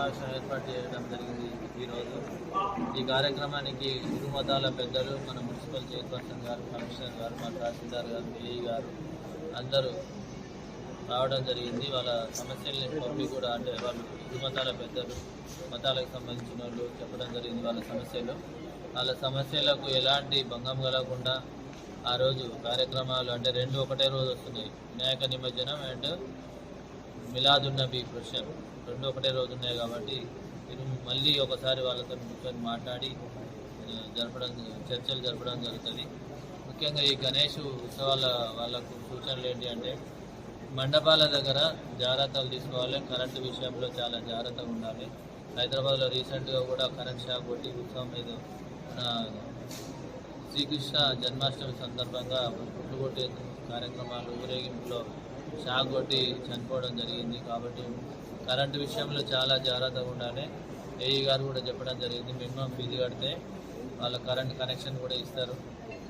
సమావేశం ఏర్పాటు చేయడం జరిగింది ఈరోజు ఈ కార్యక్రమానికి ఇరు మతాల పెద్దలు మన మున్సిపల్ చైర్పర్సన్ గారు కమిషనర్ గారు మన తహసీల్దార్ గారు ఏఈ గారు అందరూ రావడం జరిగింది. వాళ్ళ సమస్యల్ని పబ్లిక్ కూడా అంటే వాళ్ళు ఇరు మతాల పెద్దలు మతాలకు సంబంధించిన వాళ్ళు చెప్పడం జరిగింది వాళ్ళ సమస్యలు. వాళ్ళ సమస్యలకు ఎలాంటి భంగం కలగకుండా ఆ రోజు కార్యక్రమాలు అంటే రెండు ఒకటే రోజు వస్తున్నాయి. వినాయక నిమజ్జనం అండ్ మిలాదున్నబీ క్వశ్చన్ రెండు ఒకటే రోజు ఉన్నాయి కాబట్టి ఇది మళ్ళీ ఒకసారి వాళ్ళతో కూర్చొని మాట్లాడి జరపడం చర్చలు జరపడం జరుగుతుంది. ముఖ్యంగా ఈ గణేష్ ఉత్సవాల వాళ్ళకు సూచనలు ఏంటి అంటే మండపాల దగ్గర జాగ్రత్తలు తీసుకోవాలి. కరెంటు విషయంలో చాలా జాగ్రత్తగా ఉండాలి. హైదరాబాద్లో రీసెంట్గా కూడా కరెంట్ షాక్ కొట్టి ఉత్సవం మీద మన శ్రీకృష్ణ జన్మాష్టమి సందర్భంగా పుట్టుకొట్టే కార్యక్రమాలు ఊరేగింపులో షాక్ కొట్టి చనిపోవడం జరిగింది కాబట్టి కరెంటు విషయంలో చాలా జాగ్రత్తగా ఉండాలి. ఏఈ గారు కూడా చెప్పడం జరిగింది మినిమం ఫీజు కడితే వాళ్ళ కరెంట్ కనెక్షన్ కూడా ఇస్తారు.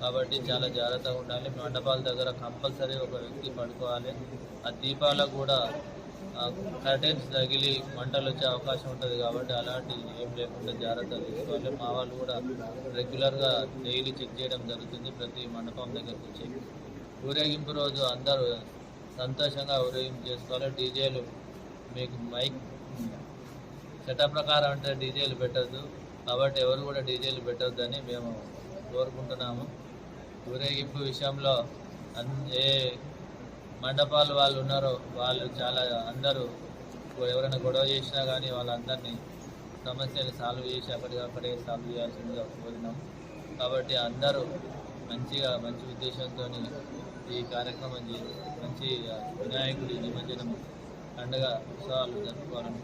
కాబట్టి చాలా జాగ్రత్తగా ఉండాలి. మండపాల దగ్గర కంపల్సరీ ఒక వ్యక్తి పడుకోవాలి. ఆ దీపాలకు కూడా కర్టెన్స్ తగిలి మంటలు వచ్చే అవకాశం ఉంటుంది కాబట్టి అలాంటి ఏం లేకుండా జాగ్రత్తలు తీసుకోవాలి. మా వాళ్ళు కూడా రెగ్యులర్గా డైలీ చెక్ చేయడం జరుగుతుంది ప్రతి మండపం దగ్గరకు వచ్చి ఊరేగింపు రోజు అందరూ సంతోషంగా ఉదయం చేసుకోవాలి డీజేలు. మీకు మైక్ చట్ట ప్రకారం అంటే డీజేలు పెట్టద్దు. కాబట్టి ఎవరు కూడా డీజేలు పెట్టొద్దని మేము కోరుకుంటున్నాము. ఊరేగింపు విషయంలో ఏ మండపాలు వాళ్ళు ఉన్నారో వాళ్ళు చాలా అందరూ ఎవరైనా గొడవ చేసినా కానీ వాళ్ళందరినీ సమస్యలు సాల్వ్ చేసి అక్కడికక్కడే సాల్వ్ చేయాల్సిందిగా కోరినాం కాబట్టి అందరూ మంచిగా మంచి ఉద్దేశంతో ఈ కార్యక్రమం చేసి మంచి వినాయకుడి నిమజ్జనం పండుగ ఉత్సవాలు జరుపుకోవాలని